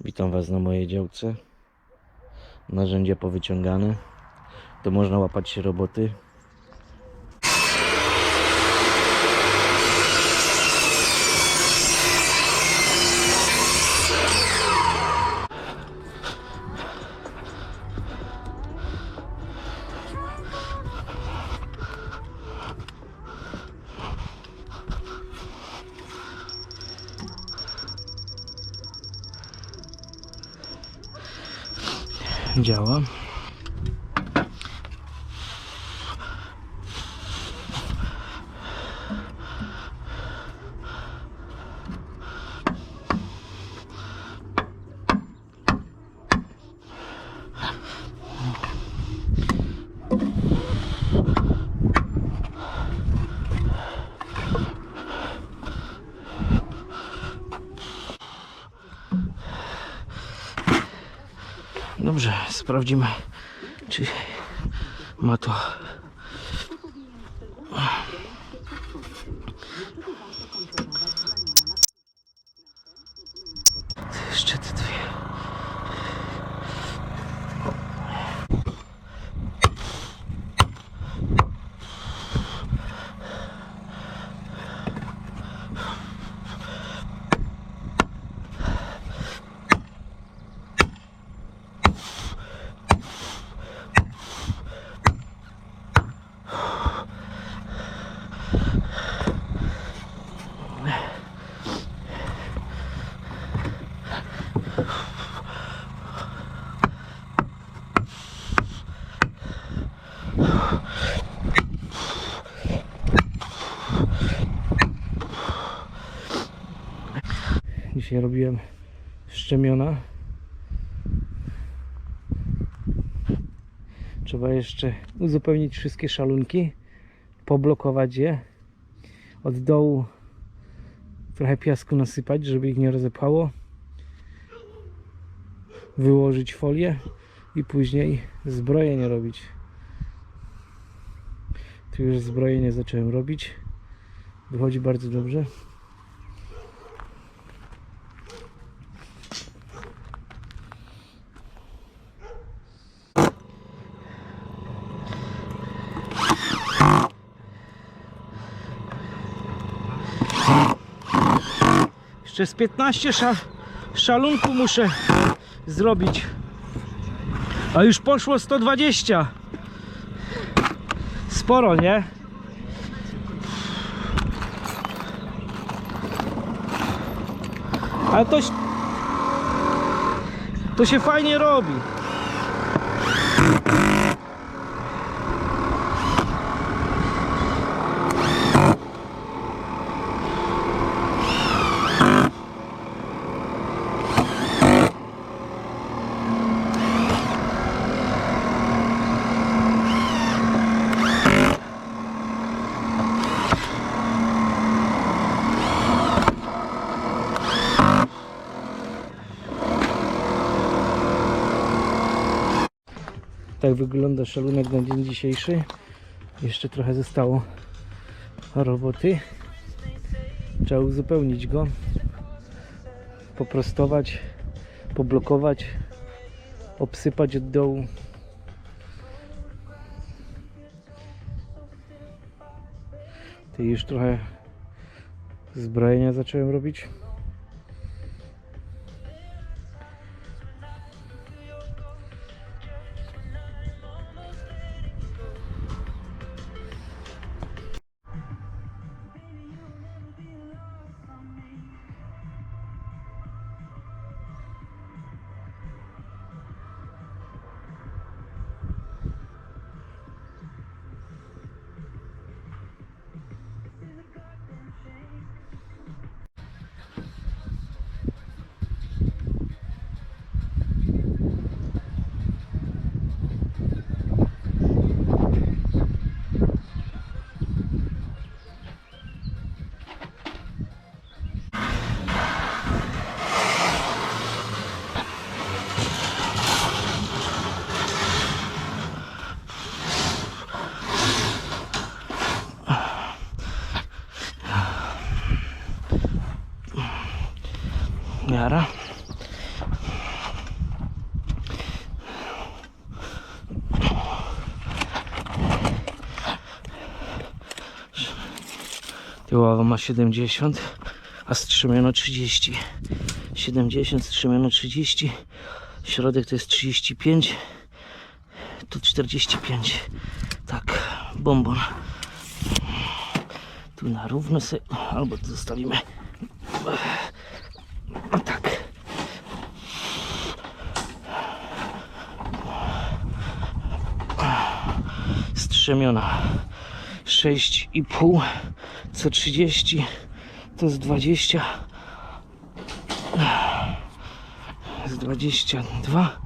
Witam Was na mojej działce. Narzędzia powyciągane. To można łapać się roboty. Działa. Dobrze, sprawdzimy, czy ma to. Jeszcze Dzisiaj robiłem szczemiona. Trzeba jeszcze uzupełnić wszystkie szalunki, poblokować je. Od dołu trochę piasku nasypać, żeby ich nie rozepchało. Wyłożyć folię i później zbrojenie robić. Tu już zbrojenie zacząłem robić. Wychodzi bardzo dobrze. Jeszcze z 15 sza szalunku muszę zrobić. A już poszło 120. Sporo, nie? Ale to, to się fajnie robi. Tak wygląda szalunek na dzień dzisiejszy. Jeszcze trochę zostało roboty. Trzeba uzupełnić go, poprostować, poblokować, obsypać od dołu. Ty już trochę zbrojenia zacząłem robić. nara. Tyłowa ma 70, a strzymiono 30. 70, strzymiono 30. Środek to jest 35. Tu 45. Tak, bombon. Tu na równo sobie, albo to zostawimy. O tak. Strzemiona 6,5 co 30 to jest 20 z 22